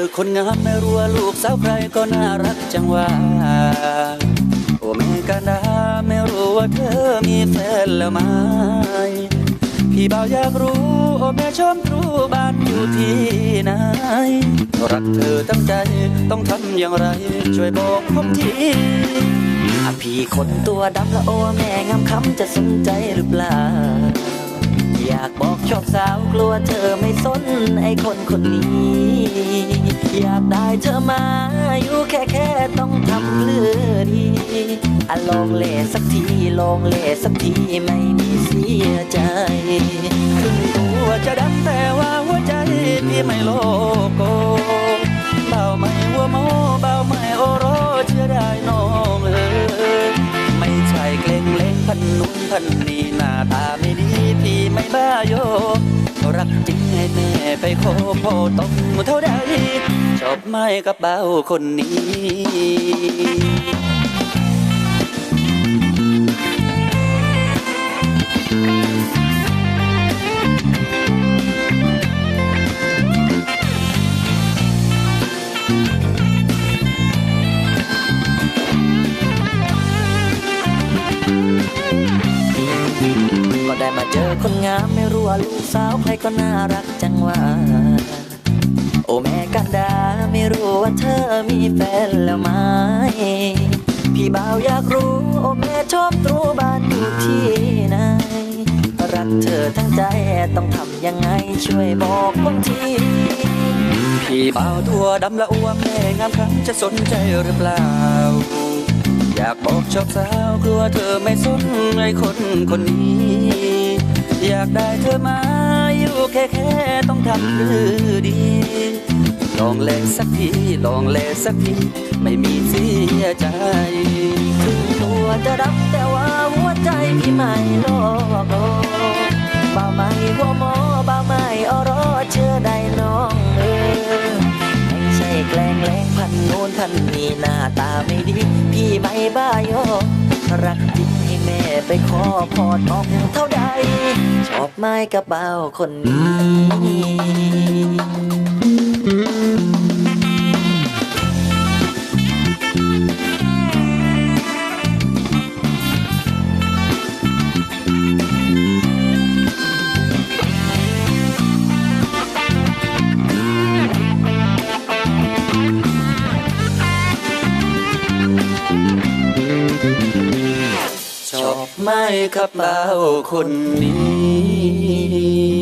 อคนงามไม่รู้ว่าลูกสาวใครก็น่ารักจังว่าโอ้แม่กันดาไม่รู้ว่าเธอมีแฟนแล้วไหมพี่เบ่าวอยากรู้โอ้แม่ชมรูบ้านอยู่ที่ไหนรักเธอตั้งใจต้องทำอย่างไร ช่วยบอกผมทีอะพี่คนตัวดำละโอแม่งามคำจะสนใจหรือเปล่า อยากบอกชอบสาวกลัวเธอไม่สนไอ้คนคนนี้ อยากได้เธอมาอยู่แค่แค่ต้องทำเพื่อดีอะลองเล่สักทีลองเล่สักทีไม่มีเสียใจถึงตัวจะดำแต่ว่าหัวใจพี่ไม่โลโกเบาไม่หัวโมเบาไม่โอโรเชื่อได้นอ พันนุ่นพันนี่หน้าตาไม่ดีพี่ไม่บ้าโย รักจริงให้แม่ไปโคโพ่อต้องเท่าใดชอบไม่กับเบาคนนี้ ได้มาเจอคนงามไม่รู้ว่าลูกสาวใครก็น่ารักจังว่า โอแม่กันดาไม่รู้ว่าเธอมีแฟนแล้วไหมพี่บ่าวอยากรู้ โอแม่ชอบตรูบ้านอยู่ที่ไหนรักเธอทั้งใจต้องทำยังไงช่วยบอกผมที พี่บ่าวตัวดำละอ้วมแม่งามครั้งจะสนใจหรือเปล่าากบอกชอบสาวกลัวเธอไม่สนไอ้คนคนนี้ อยากได้เธอมาอยู่แค่แค่ต้องทำดือดี ลองเล่นสักทีลองเล่นสักทีไม่มีเสียใจถึงตัวจะรับแต่ว่าหัวใจพี่ไม่โลกลบ่ แกล้งแรงพันโน้นพันนี่หน้าตาไม่ดี พี่ไม่บ้าโยรักจริงให้แม่ไปขอพรออกเท่าใด ชอบไม้กระเป๋าคนนี้ ไม่ครับเบาคนนี้